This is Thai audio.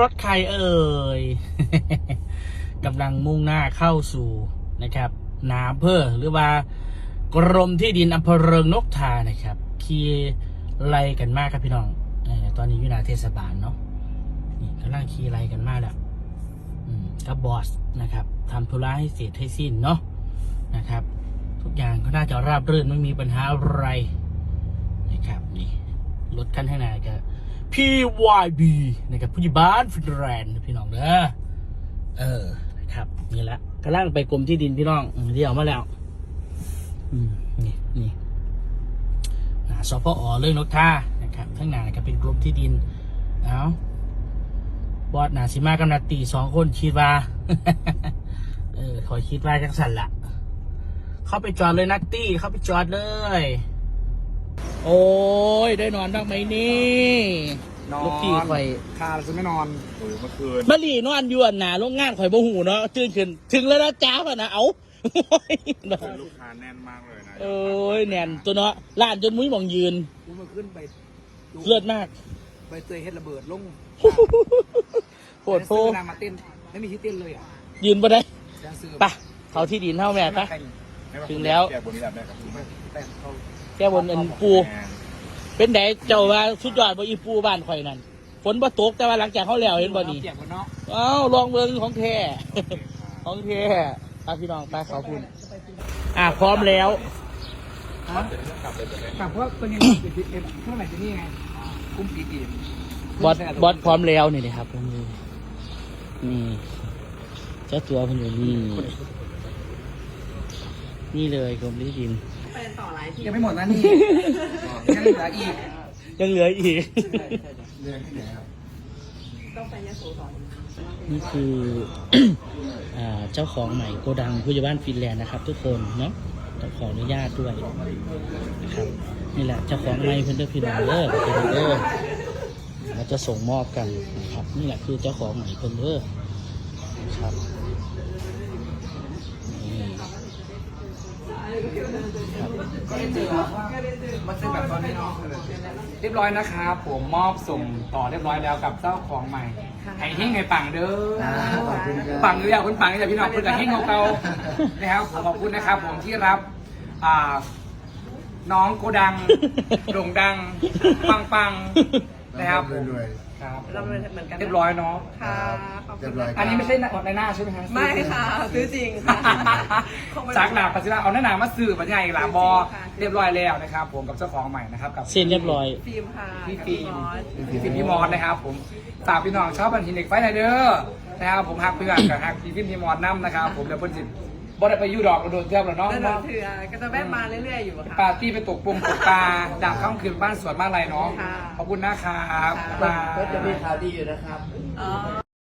รถใครเอ่ยกำลังมุ่งหน้าเข้าสู่นะครับนาอำเภอหรือว่ากรมที่ดินอำเภอเริงนกทานะครับขี่ไล่กันมากครับพี่น้องตอนนี้อยู่หนาเทศบาลเนาะนี่กำลังขี่ไล่กันมากแล้วกับบอสนะครับทำธุระให้เสร็จให้สิ้นเนาะนะครับ ทุกอย่างก็น่าจะราบรื่นไม่มีปัญหาอะไรนะครับนี่รถคันข้างหน้าก็ PYB นะครับผู้ใหญ่บ้านฟินแลนด์พี่น้องเด้อเออนะครับนี่แหละกำลังไปกรมที่ดินพี่น้องอืมเดี๋ยวมาแล้วอืมนี่นี่หนาสพอเรื่องนกท่านะครับข้างหน้าก็เป็นกรมที่ดินเอาบอดหนาสิมากับนาตีสองคนคิดว่าเออขอคิดว่าจังสันละเข้าไปจอดเลยนัตตี้เข้าไปจอดเลย โอ้ยได้นอนบ้างไหมนี่นอนลูกพี่ข่อยคาจะไม่นอนโอ้ยเมื่อคืนมะลีนอนอยวนหนาโรงงานข่อยบ่หูเนาะตื่นขึ้น ถึงแล้วนะจ้าป่ะนะเอาโอ้ยลูกค้าแน่นมากเลยนะโอ้ยแน่นตัวเนาะล้านจนมุ้ยหมองยืนกูมาขึ้นไปดูเลือดมากไปเตยเฮ็ดระเบิดลงโปวดโพแดนเซอร์นางมาเต้นไม่มีที่เต้นเลยอะยืนบ่ได้แดนเซอร์ไปะเขาที่ดินเท่าแม่ปะถึงแล้ว แกบนนี้แบบแรกกับคุณแม่แต่เขาแก้บนอันปูเป็นไดเจ้าว่าสุดยอดบ่อีปูบ้านข่อยนั่นฝนบ่ตกแต่ว่าหลังจากเขาแล้วเห็นบ่นี่เกียบกันเนาะเอ้าลองเบิ่งของแท้ของแท้ไปพี่น้องไปขอบคุณอะพร้อมแล้วแต่เพราะตัวนี้ปิดปิดเท่าไหร่จะนี่ไงคุ้มปีกีบอสบอสพร้อมแล้วนี่นะครับผมดูนี่เจ้าตัวผมอยู่นี่นี่เลยกรมที่ดิน ยังไม่หมดนะนี่ ยังเหลืออีกยังเหลืออีกนี่คือ อ่าเจ้าของใหม่โกดังผู้ใหญ่บ้านฟินแลนด์นะครับ ทุกคนเนาะต้องขออนุญาตด้วยนะครับนี่แหละเจ้าของใหม่เพื่อนเด้อพี่น้องเด้อเพื่อนเด้อเราจะส่งมอบกันนะครับ นี่แหละคือเจ้าของใหม่เพื่อนเด้อนะครับ ครับมาซื้อแบบตอนนี้เนาะเรียบร้อยนะครับผมมอบส่งต่อเรียบร้อยแล้วกับเจ้าของใหม่ไห้เฮงไห้ปังเด้อปังหรือยังคุณปังนี่แหละพี่น้องคุณกับเฮงเก่าๆนะครับผมขอบคุณนะครับ ผมที่รับอ่าน้องโกดังโด่งดัง ปังปังๆ นะครับผมครับเราเหมือนกันเรียบร้อยเนาะ ค่ะขอบคุณอันนี้ไม่ใช่ในหน้าใช่ไหมฮะไม่ค่ะซื้อจริงค่ะจากหนาปัสสิละเอาหน้าหนามาสื่อปัญญาอีกหลาบอ ค่ะ เรียบร้อยแล้วนะครับ ผมกับเจ้าของใหม่นะครับกับ เซ็นเรียบร้อย ฟิล์มค่ะพี่ฟิล์มมอสพี่ฟิล์มพี่มอสนะครับผมฝากพี่น้องชอบบันทีเด็กไฟหน่อยเด้อนะครับผมฮักเพื่อนกับฮักพี่ฟิล์มพี่มอสน้ำนะครับผมเดี๋ยวเพิ่นสิ บ่ได้ไปยูดอกเราโดนเที่ยวแล้วเนาะเดินเถื่อก็จะแวะมาเรื่อยๆอยู่ปาค่ะร์ตี้ไปตกปงตกปลาดาบข้ามคืนบ้านสวนบ้านไรเนาะ ค่ะขอบคุณนะครับค่ะ บ๊ายบาย ก็จะมีข่าวดีอยู่นะครับ อ๋อ